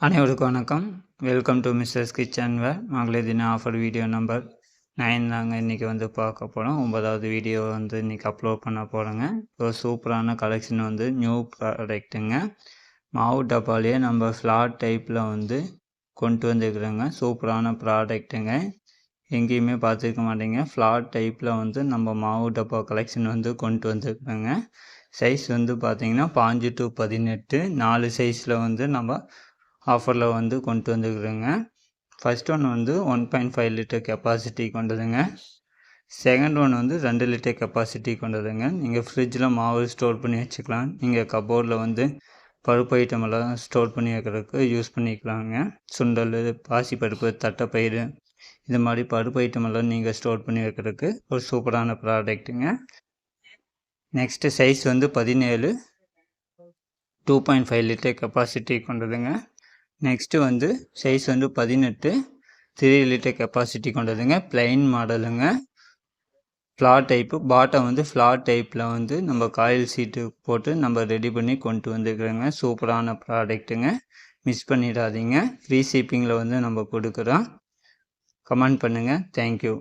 அனைவருக்கும் வணக்கம். Welcome to mister's kitchen where மகளிர் தின ஆஃபர் வீடியோ நம்பர் நைன் தாங்க இன்றைக்கி வந்து பார்க்க போகிறோம் ஒன்பதாவது வீடியோ வந்து இன்றைக்கி அப்லோட் பண்ண போகிறோங்க ஒரு சூப்பரான கலெக்ஷன் வந்து நியூ ப்ராடக்ட்டுங்க மாவு டப்பாலேயே நம்ம ஃப்ளாட் டைப்பில் வந்து கொண்டு வந்துருக்குறோங்க. சூப்பரான ப்ராடக்ட்டுங்க எங்கேயுமே பார்த்துருக்க மாட்டேங்க. ஃப்ளாட் டைப்பில் வந்து நம்ம மாவு டப்பா கலெக்ஷன் வந்து கொண்டு வந்துருக்குறோங்க. சைஸ் வந்து பார்த்திங்கன்னா பாஞ்சு டு பதினெட்டு. நாலு சைஸில் வந்து நம்ம ஆஃபரில் வந்து கொண்டு வந்துருக்குறேங்க ஃபஸ்ட் ஒன் வந்து one point five litre capacity கொண்டதுங்க. Second one வந்து ரெண்டு லிட்டர் கெப்பாசிட்டி கொண்டதுங்க. நீங்கள் ஃப்ரிட்ஜில் மாவு ஸ்டோர் பண்ணி வச்சுக்கலாம். நீங்கள் கபோர்டில் வந்து பருப்பு ஐட்டம் எல்லாம் ஸ்டோர் பண்ணி வைக்கிறதுக்கு யூஸ் பண்ணிக்கலாங்க. சுண்டல் பாசிப்பருப்பு தட்டைப்பயிறு இது மாதிரி பருப்பு ஐட்டம் எல்லாம் நீங்கள் ஸ்டோர் பண்ணி வைக்கிறதுக்கு ஒரு சூப்பரான ப்ராடக்ட்டுங்க நெக்ஸ்ட்டு சைஸ் வந்து பதினேழு two point five litre capacity கொண்டதுங்க. Next வந்து சைஸ் வந்து பதினெட்டு. த்ரீ லிட்டர் கெப்பாசிட்டி கொண்டதுங்க. பிளைன் மாடலுங்க ஃப்ளாட் டைப்பு பாட்டம் வந்து ஃப்ளாட் டைப்பில் வந்து நம்ம காயில் சீட்டு போட்டு நம்ம ரெடி பண்ணி கொண்டு வந்துருக்குறோங்க சூப்பரான ப்ராடக்ட்டுங்க மிஸ் பண்ணிடாதீங்க. ஃப்ரீ ஷிப்பிங்கில் வந்து நம்ம கொடுக்குறோம். கமெண்ட் பண்ணுங்கள் தேங்க்யூ